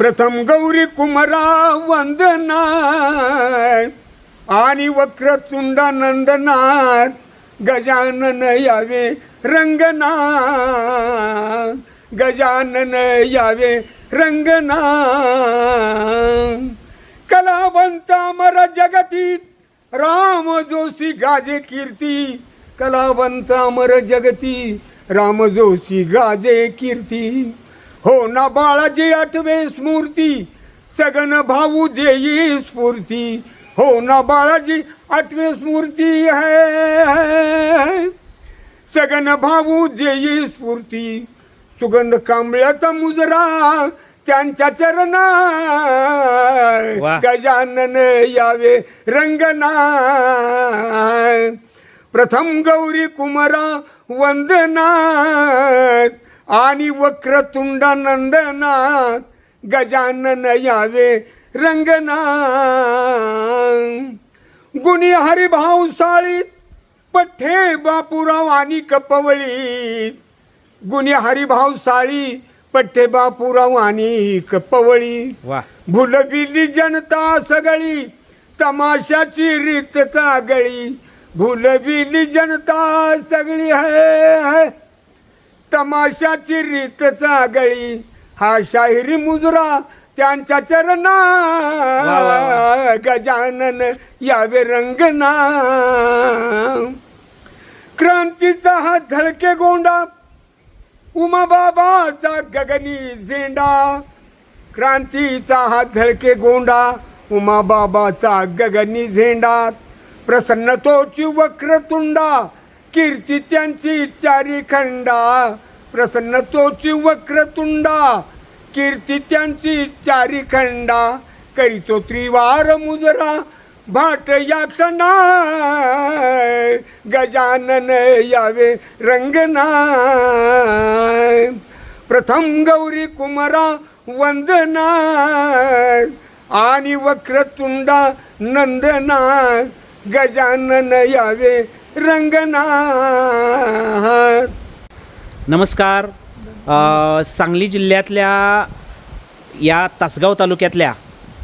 प्रथम गौरी कुमरा वंदना आणि वक्रतुंडा नंदनाथ गजानन यावे रंगना गजानन यावे रंगना कलावंत अमर जगतीत राम जोशी गाजे कीर्ती. कलावंत अमर जगती राम जोशी गाजे कीर्ती. हो ना बाळाची आठवे स्मूर्ती सगन भाऊ देई स्फूर्ती. हो ना बाळाची आठवे स्मूर्ती है सगन भाऊ देई स्फूर्ती. सुगंध कांबळ्याचा मुजरा त्यांच्या चरणा. गजानन यावे रंगना प्रथम गौरी कुमारा वंदनाथ आणि वक्रतुंड नंदनाथ गजानन यावे रंगना गुणी हरिभाऊ साळीत पठ्ठे बापूराव आणि कपवळीत गुन्हे हरिभाव साळी पठ्ठे बापूराव आणि कपवळी. भुलबिली जनता सगळी तमाशाची रीत चागळी भुलबिली जनता सगळी है. तमाशाची रीत चागळी हा शाहिरी मुजरा त्यांच्या चरणा गजानन यावे रंगना क्रांतीचा हा झळके गोंडा. उमाबाबाचा गगनी झेंडा. क्रांतीचा हा झळके गोंडा. उमाबाबाचा गगनी झेंडा. प्रसन्नतोची वक्रतुंडा कीर्ती त्यांची चारी खंडा प्रसन्नतोची वक्रतुंडा. कीर्ती त्यांची चारी खंडा करीतो त्रिवार मुजरा. भाट या क्षणा गजानन यावे रंगना प्रथम गौरी कुमारा वंदना आणि वक्रतुंडा नंदना गजानन यावे रंगनाथ. नमस्कार. अ, सांगली जिल्ह्यातल्या या तासगाव तालुक्यातल्या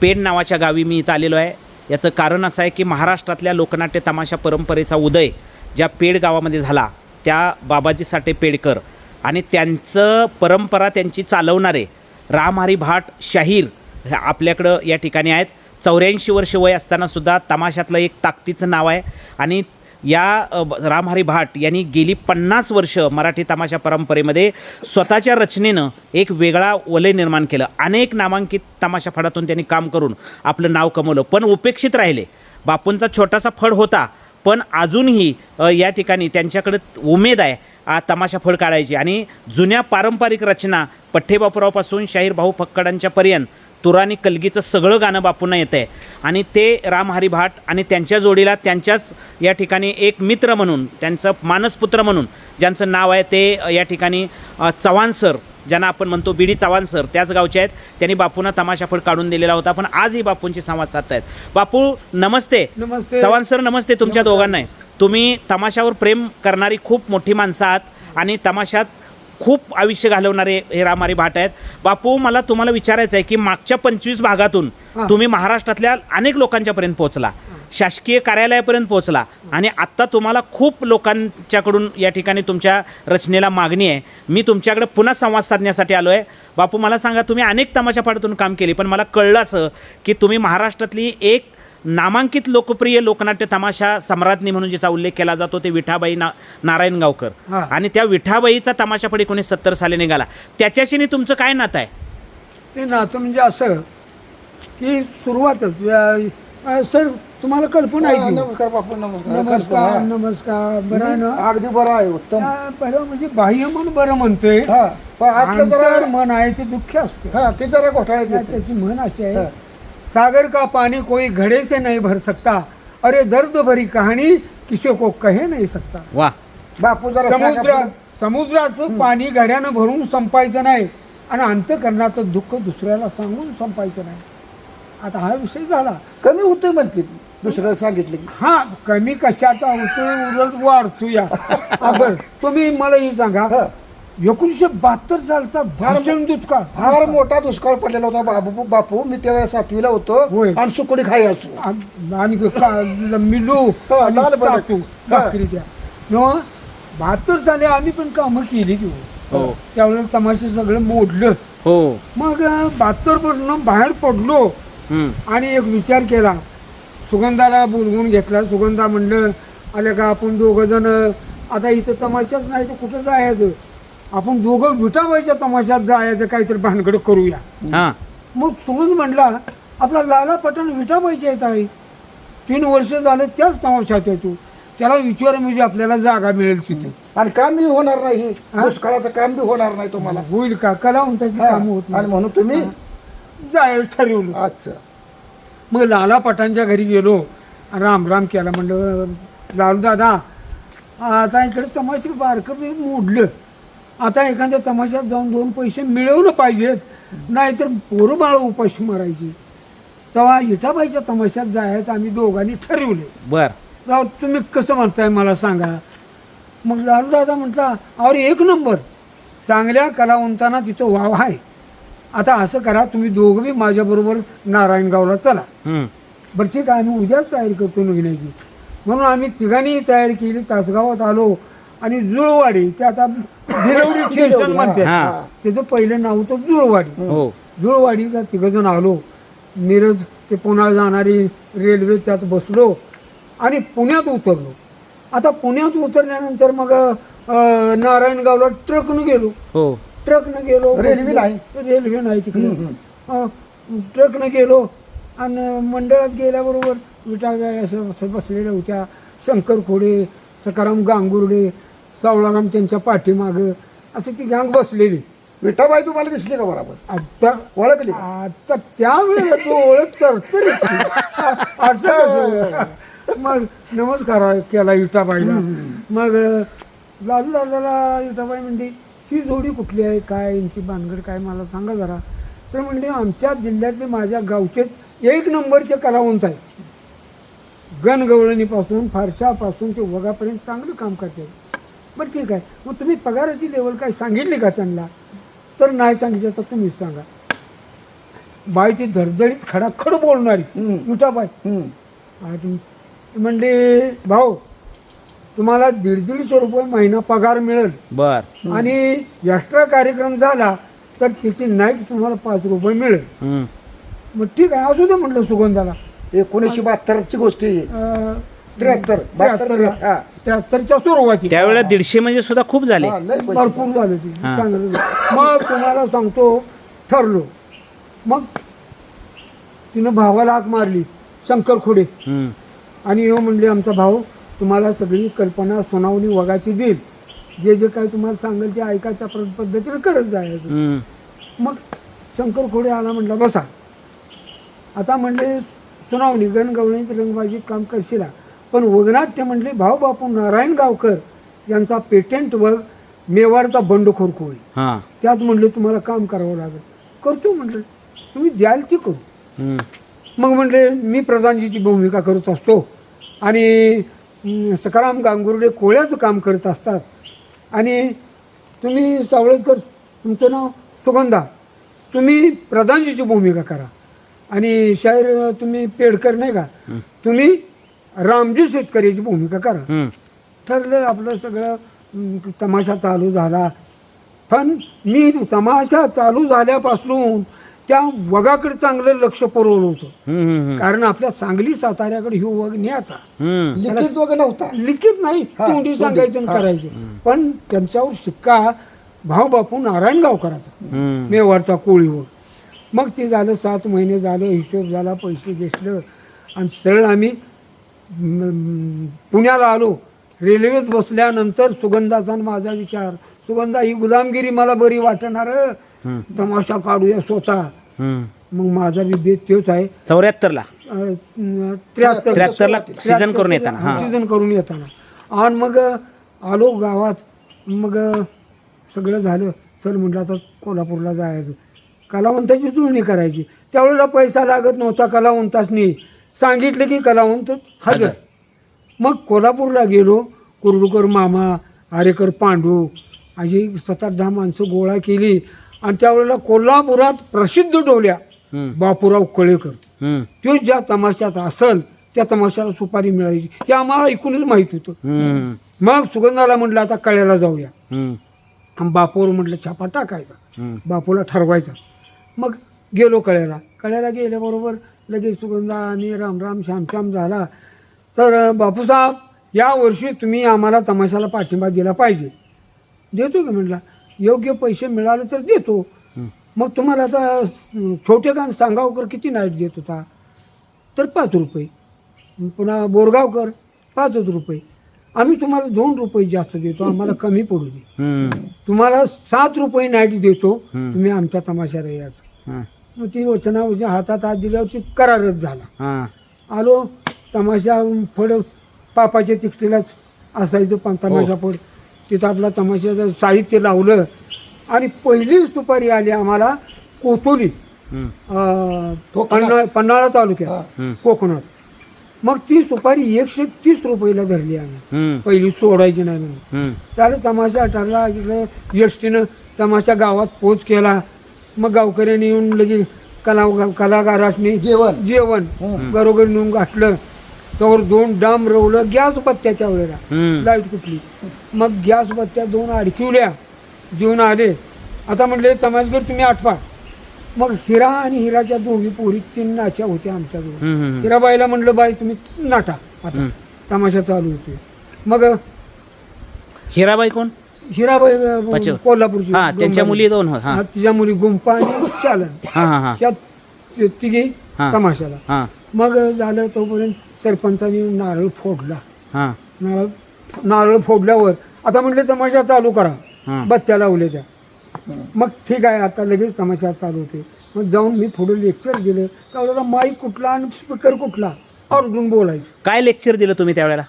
पेड नावाच्या गावी मी इथं आलेलो आहे. याचं कारण असं आहे की महाराष्ट्रातल्या लोकनाट्य तमाशा परंपरेचा उदय ज्या पेड गावामध्ये झाला त्या बाबाजी साठे पेडकर आणि त्यांचं परंपरा त्यांची चालवणारे रामहरी भाट शाहीर हे आपल्याकडं या ठिकाणी आहेत. चौऱ्याऐंशी वर्ष वय असतानासुद्धा तमाशातलं एक ताकदीचं नाव आहे आणि या रामहरी भाट यांनी गेली पन्नास वर्ष मराठी तमाशा परंपरेमध्ये स्वतःच्या रचनेनं एक वेगळा वलय निर्माण केलं. अनेक नामांकित तमाशा फडातून त्यांनी काम करून आपलं नाव कमवलं. पण उपेक्षित राहिले. बापूंचा छोटासा फड होता पण अजूनही या ठिकाणी त्यांच्याकडे उमेद आहे आ तमाशा फळ काढायची. आणि जुन्या पारंपरिक रचना पठ्ठेबापूरावपासून शाहीर भाऊ फक्कडांच्या पर्यंत तुरानी कलगीचं सगळं गाणं बापूंना येतं आहे आणि ते रामहरी भाट आणि त्यांच्या जोडीला त्यांच्याच या ठिकाणी एक मित्र म्हणून त्यांचं मानसपुत्र म्हणून ज्यांचं नाव आहे ते या ठिकाणी चव्हाण सर ज्यांना आपण म्हणतो बीडी चव्हाण सर त्याच गावचे आहेत. त्यांनी बापूंना तमाशाफळ काढून दिलेला होता पण आजही बापूंची संवाद साधतायत. बापू नमस्ते. नमस्ते. चव्हाण सर नमस्ते तुमच्या दोघांनाही. तुम्ही तमाशावर प्रेम करणारी खूप मोठी माणसं आहात आणि तमाशात खूप आयुष्य घालवणारे हे रामारी भाट आहेत. बापू मला तुम्हाला विचारायचं आहे की मागच्या पंचवीस भागातून. तुम्ही महाराष्ट्रातल्या अनेक लोकांच्यापर्यंत पोहोचला. शासकीय कार्यालयापर्यंत पोहोचला. आणि आत्ता तुम्हाला खूप लोकांच्याकडून या ठिकाणी तुमच्या रचनेला मागणी आहे. मी तुमच्याकडे पुन्हा संवाद साधण्यासाठी आलो आहे. बापू मला सांगा तुम्ही अनेक तमाशा फाडातून काम केले पण मला कळलं असं की तुम्ही महाराष्ट्रातली एक नामांकित लोकप्रिय लोकनाट्य तमाशा सम्राज्ञी म्हणून जिचा उल्लेख केला जातो ते विठाबाई ना नारायण गावकर. हा. आणि त्या विठाबाईचा तमाशापडी एकोणीस सत्तर साली निघाला. त्याच्याशी नी तुमचं काय नातं आहे? ते नातं म्हणजे असं की सुरुवातच अं, अं, सर तुम्हाला कल्पना आहे हा, की? नमस्कार बापू नमस्कार. नमस्कार बरं आहे ना? अगदी बरं आहे उत्तम. त्या पहिलं म्हणजे बाह्य मन बरं म्हणतोय. हा पण आतलं अंतर जरा मन आहे ते दुःख असतं. हा ते जरा घोटाळ्यात त्या- येतं. त्याची म्हण अशी आहे. हा. सागर का पानी कोई घड़े से नहीं भर सकता। अरे दर्द भरी कहानी किसी को कहे नहीं सकता। वा बापू जरा समुद्र सांगा. समुद्राचं पाणी घड्यानं भरून संपायचं नाही. आणि अंतकरणाचं दुःख दुसऱ्याला सांगून संपायचं नाही. आता हा विषय झाला. कमी होतोय म्हणते. दुसऱ्याला सांगितलं की. हा कमी कशाचा होतोय उलट वाढतो या हा, बरं. तुम्ही मला ही सांगा. एकोणीसशे बहात्तर सालचा भाषण दुष्काळ फार मोठा दुष्काळ पडलेला होता बाबू बापू मी त्यावेळेस सातवीला होतो होय. आणि सुकडी खायचो आणि आणि का- मिलो हा, आणि लाल भडक. टाकू, भाकरी द्या न बहात्तर साली आम्ही पण कामं केली की हो. हो. त्यावेळेला तमाशे सगळं मोडलं हो मग बहात्तरपासून बाहेर पडलो हम्म. आणि एक विचार केला सुगंधाला बोलवून घेतला सुगंधा म्हणलं आले का आपण दोघं जण आता इथं तमाशाच नाही तर कुठं जायचं आपण दोघं विटाबाईच्या तमाशात जायचं काहीतरी भानगड करूया. हा. मग सुगंध म्हणला आपला लाला पटण विटाबाईच्या येत आहे. तीन वर्ष झाले त्याच तमाशात येतो त्याला विचार म्हणजे आपल्याला जागा मिळेल तिथं. आणि काम बी होणार नाही. हा? दुष्काळाचं काम बी होणार नाही तुम्हाला. होईल का? कलावंताची हा. कामं होत आणि नाही म्हणून तुम्ही जायला ठरवलं. अच्छा. मग लाला पठाणच्या घरी गेलो. राम राम केला. म्हणलं लालू दादा आता इकडे तमाशे बारकं बी मोडलं. आता एखाद्या तमाशात जाऊन दोन पैसे मिळवलं पाहिजेत. नाहीतर पोरं बाळ उपाशी मारायची. तेव्हा इटाबाईच्या तमाशात जायचं आम्ही दोघांनी ठरवले. बर. राव तुम्ही कसं म्हणताय मला सांगा. मग लालू दादा म्हटला अरे एक नंबर. चांगल्या कलावंतांना तिथं वाव आहे. आता असं करा तुम्ही दोघं बी माझ्याबरोबर नारायणगावला चला. बरं ठीक आहे आम्ही उद्याच तयारी करतो निघण्याची. म्हणून आम्ही तिघांनी तयारी केली तासगावात आलो. आणि जुळवाडी ते आता भिलवडी स्टेशन म्हणते. हा. त्याचं पहिलं नाव होतं जुळवाडी. हो. जुळवाडीचा तिघंजण आलो. मिरज ते पुन्हा जाणारी रेल्वे त्यात बसलो आणि पुण्यात उतरलो. आता पुण्यात उतरल्यानंतर मग अं, नारायणगावला ट्रकनं गेलो. हो. ट्रकनं गेलो. रेल्वे नाही. रेल्वे नाही तिकडे. अं, ट्रकनं गेलो आणि मंडळात गेल्याबरोबर विटा असं असं बसलेल्या होत्या. शंकर खोडे सकाराम गांगुर्डे सावळाराम त्यांच्या पाठीमागं असं ती गँग बसलेली. विठाबाई तुम्हाला दिसली का बरोबर आता ओळखली? आता त्यावेळेला तो ओळख तरतरी असं मग नमस्कार केला विटाबाईला मग लालू दादाला विटाबाई म्हणते ही जोडी कुठली आहे? काय? यांची भानगड काय? मला सांगा जरा. तर म्हणले आमच्या जिल्ह्यातले माझ्या गावचेच एक नंबरचे कलावंत आहेत. गणगवळणीपासून फारशापासून ते वगापर्यंत चांगलं काम करते बरं ठीक आहे. मग तुम्ही पगाराची लेवल काय सांगितली का त्यांना? तर नाही सांगितलं तर तुम्हीच सांगा. बाई ती धडधडीत खडाखड बोलणारी. आणि म्हणले भाऊ तुम्हाला दीड दीडशे रुपये महिना पगार मिळेल. बर. आणि एक्स्ट्रा कार्यक्रम झाला तर तिची नाईट तुम्हाला पाच रुपये मिळेल. मग ठीक आहे असू दे म्हटलं सुगंधाला. एकोणीसशे बहात्तरची गोष्ट त्र्याहत्तर त्र्याहत्तर हा. त्र्याहत्तरच्या सुरुवाती त्यावेळेला दीडशे म्हणजे सुद्धा खूप झाले हा, लय. भरपूर झालं ती हा. चांगलं झालं. मग तुम्हाला सांगतो ठरलो मग तिनं भावाला हाक मारली शंकर खोडे हम्म. आणि हो म्हणले आमचा भाऊ तुम्हाला सगळी कल्पना सुनावणी वगाची देईल जे जे काही तुम्हाला सांगेल ते ऐकायच्या प्र- पद्धतीने करत जायचं हम्म. मग शंकर खोडे आला म्हणला बसा आता म्हणले सुनावणी गणगवळणीत रंगबाजीत काम करशील पण वगनाट्य म्हणले भाऊ बापू नारायण गावकर यांचा पेटंट व मेवाडचा बंडखोर कोळी हा. त्यात म्हणलं तुम्हाला काम करावं लागेल. करतो म्हटलं तुम्ही द्याल ते करू. मग म्हणले मी प्रधानजीची भूमिका करत असतो आणि सकाराम गांगुर्डे कोळ्याचं काम करत असतात आणि तुम्ही सावळेकर तुमचं नाव सुगंधा तुम्ही प्रधानजीची भूमिका करा आणि शाहीर तुम्ही पेडकर नाही का तुम्ही रामजी शेतकऱ्याची भूमिका करा हम्म. ठरलं आपलं सगळं अं, तमाशा चालू झाला पण मी तमाशा चालू झाल्यापासून त्या वगाकडे चांगलं लक्ष पुरवलं होतं हम्म. हम्म. कारण आपल्या सांगली साताऱ्याकडे ह्यो वग न्यायचा हम्म. लिखित दोघं नव्हता लिखित नाही हा, तोंडी तोंडी. सांगायचं आणि हा. करायचं पण त्यांच्यावर शिक्का भाऊ बापू नारायण गावकराचा हम्म. मेवाडचा कोळीवर मग ते झालं सात महिने झालं हिशोब झाला पैसे घेतलं आणि सरळ आम्ही पुण्याला आलो. रेल्वेत बसल्यानंतर सुगंधाचा माझा विचार सुगंधा ही गुलामगिरी मला बरी वाटणार. तमाशा काढूया स्वतः. मग माझा बेत तोच आहे. चौऱ्याहत्तरला. अं, त्र्याहत्तर त्र्याहत्तरला सीझन करून येताना हा. सीझन करून येताना. आणि मग आलो गावात. मग सगळं झालं. चल म्हटलं आता कोल्हापूरला जायचं. कलावंताची जुळणी करायची. त्यावेळेला पैसा लागत नव्हता कलावंतासनी. सांगितलं की कलावंत हजर. मग कोल्हापूरला गेलो कुर्डूकर मामा आरेकर पांडू अशी सात आठ दहा माणसं गोळा केली. आणि त्यावेळेला कोल्हापुरात प्रसिद्ध डोल्या बापूराव कळेकर. तो ज्या तमाशात असल त्या तमाशाला सुपारी मिळायची हे आम्हाला ऐकूनच माहीत होतं. मग सुगंधाला म्हटलं आता कळ्याला जाऊया. बापूवर म्हटलं छापा टाकायचा. बापूला ठरवायचा. मग गेलो कळ्याला. कळ्याला गेल्याबरोबर लगेच सुगंधा आणि रामराम श्यामश्याम झाला. तर बापूसाहेब या वर्षी तुम्ही आम्हाला तमाशाला पाठिंबा दिला पाहिजे. देतो की म्हटलं? योग्य पैसे मिळाले तर देतो. मग तुम्हाला आता छोटे गाण सांगावकर किती नाईट देत होता? तर पाच रुपये. पुन्हा बोरगावकर पाचच रुपये. आम्ही तुम्हाला दोन रुपये जास्त देतो. आम्हाला कमी पडू दे. तुम्हाला सात रुपये नाईट देतो. तुम्ही आमच्या तमाशाला यायचं. मग ती वचनावजी हातात हात दिल्यावर ती करारच झाला. हा, आलो तमाशा फड पापाच्या तिकटीलाच असायचं पण तमाशा फड तिथं आपला तमाशाचं साहित्य लावलं. आणि पहिलीच सुपारी आली आम्हाला कोतोली हम्म, अं, कोकणात. पन्हाळा पन्हाळा तालुक्यात कोकणात. मग ती सुपारी एकशे तीस रुपयाला धरली आम्ही. हम्म, पहिली सोडायची नाही म्हणून. हम्म, त्याला तमाशा ठरला इकडे एसटीनं तमाशा गावात पोच केला. मग गावकऱ्यांनी येऊन लगेच कला कलाकारांनी जेवण. जेवण. बरोबर नेऊन घातलं. त्यावर दोन डाम रवलं गॅस बत्त्याच्या वेळेला. लाइट कुठली? मग गॅस बत्त्या दोन अडकिवल्या. जेवून आले. आता म्हटले तमाशगर तुम्ही आठवा. मग हिरा आणि हिराच्या दोघी पोरी तीन नाच्या होत्या आमच्याजवळ. हिराबाईला म्हटलं बाई तुम्ही नाटा. आता. तमाशा चालू होते मग हिराबाई कोण? हिराबाई अ. कोल्हापूरची हा त्यांच्या मुली दोन हो हा. हा, तिच्या मुली गुंपा आणि चालन. हा हा हा. या ति- तिघी हा. तमाशाला. हा. मग झालं तोपर्यंत सरपंचानी नारळ फोडला. हा. नारळ नारळ फोडल्यावर आता म्हटलं तमाशा चालू करा. हा. बत्त्या लावल्या त्या. मग ठीक आहे आता लगेच तमाशा चालू होते. मग जाऊन मी पुढे लेक्चर दिलं. त्यावेळेला माईक कुठला आणि स्पीकर कुठला? अर्जुन बोलायचं. काय लेक्चर दिलं तुम्ही त्यावेळेला?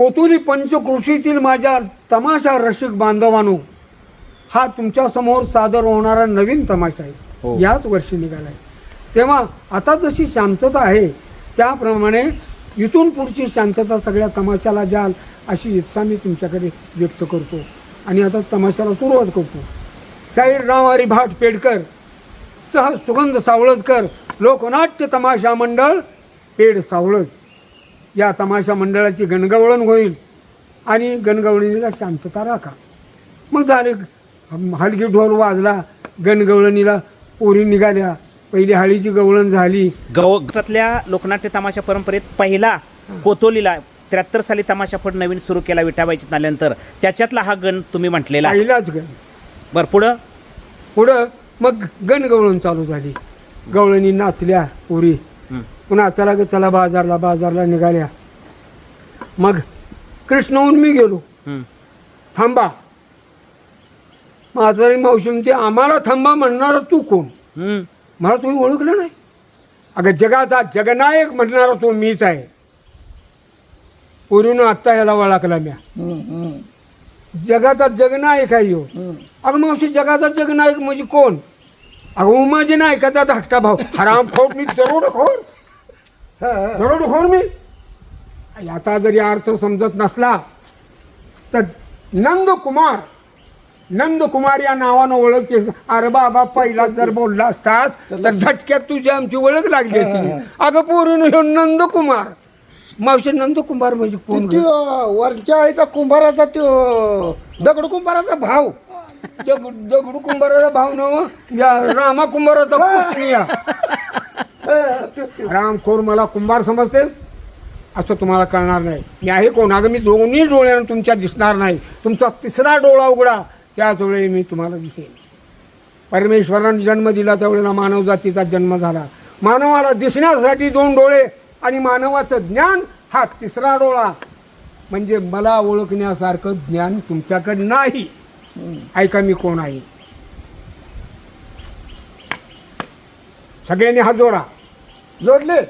कोतुली पंचकृषीतील माझ्या तमाशा रसिक बांधवानो हा तुमच्यासमोर सादर होणारा नवीन तमाशा हो. आहे याच वर्षी निघालाय. तेव्हा आता जशी शांतता आहे त्याप्रमाणे इथून पुढची शांतता सगळ्या तमाशाला द्याल अशी इच्छा मी तुमच्याकडे व्यक्त करतो. आणि आता तमाशाला सुरुवात करतो. शाहीर रामहरी भाट पेडकर सह सुगंध सावळजकर लोकनाट्य तमाशा मंडळ पेड सावळज या तमाशा मंडळाची गणगवळण होईल आणि गणगवळणीला शांतता राखा. मग झाले हलगी ढोल वाजला गणगवळणीला पोरी निघाल्या. पहिली हळीची गवळण झाली. गवतातल्या लोकनाट्य तमाशा परंपरेत पहिला कोतोलीला त्र्याहत्तर साली तमाशा फड नवीन सुरू केला विठाबाईची आल्यानंतर त्याच्यातला हा गण तुम्ही म्हटलेला. पहिलाच गण. बरं पुढं? पुढं मग गणगवळण चालू झाली. गवळणी नाचल्या पोरी. पुन्हा चला ग चला बाजारला बाजारला निघाल्या. मग कृष्णहून मी गेलो. हं. थांबा. म्हातारी मावशी म्हणते आम्हाला थांबा म्हणणारा तू कोण? हं. मला तुम्ही ओळखलं नाही. अगं जगाचा जगनायक म्हणणारा तो मीच आहे. पोरीनं आत्ता याला ओळखला म्या. हं, हं, जगाचा जगनायक आहे हं. अगं मावशी जगाचा जगनायक म्हणजे कोण? अगं उमाजी नायकाचा धाकटा भाऊ. हराम खोट मी दरोडखोर. हा, दरोडखोर मी? याचा जरी अर्थ समजत नसला तर नंदकुमार नंदकुमार या नावानं ओळखतेस अरे बाबा पहिला जर बोलला असतास तर झटक्यात तुझी आमची ओळख लागली असती. अगं पोरून ह्यो नंदकुमार. मावशी नंदकुमार म्हणजे कोण तो त्यो वरच्या आळीचा कुंभाराचा त्यो दगड कुंभाराचा भाव दगड दगडू कुंभाराचा भाव या रामा कुंभाराचा राम रामखोर मला कुंभार समजते असं तुम्हाला कळणार नाही. मी आहे कोण? अगं मी दोन्ही डोळ्यानं तुमच्या दिसणार नाही. तुमचा तिसरा डोळा उघडा. त्याच वेळी मी तुम्हाला दिसेन. परमेश्वराने जन्म दिला त्यावेळेला मानवजातीचा जन्म झाला. मानवाला दिसण्यासाठी दोन डोळे आणि मानवाचं ज्ञान हा तिसरा डोळा. म्हणजे मला ओळखण्यासारखं ज्ञान तुमच्याकडे नाही. ऐका मी कोण आहे? सगळ्यांनी हा जोडा. जोडले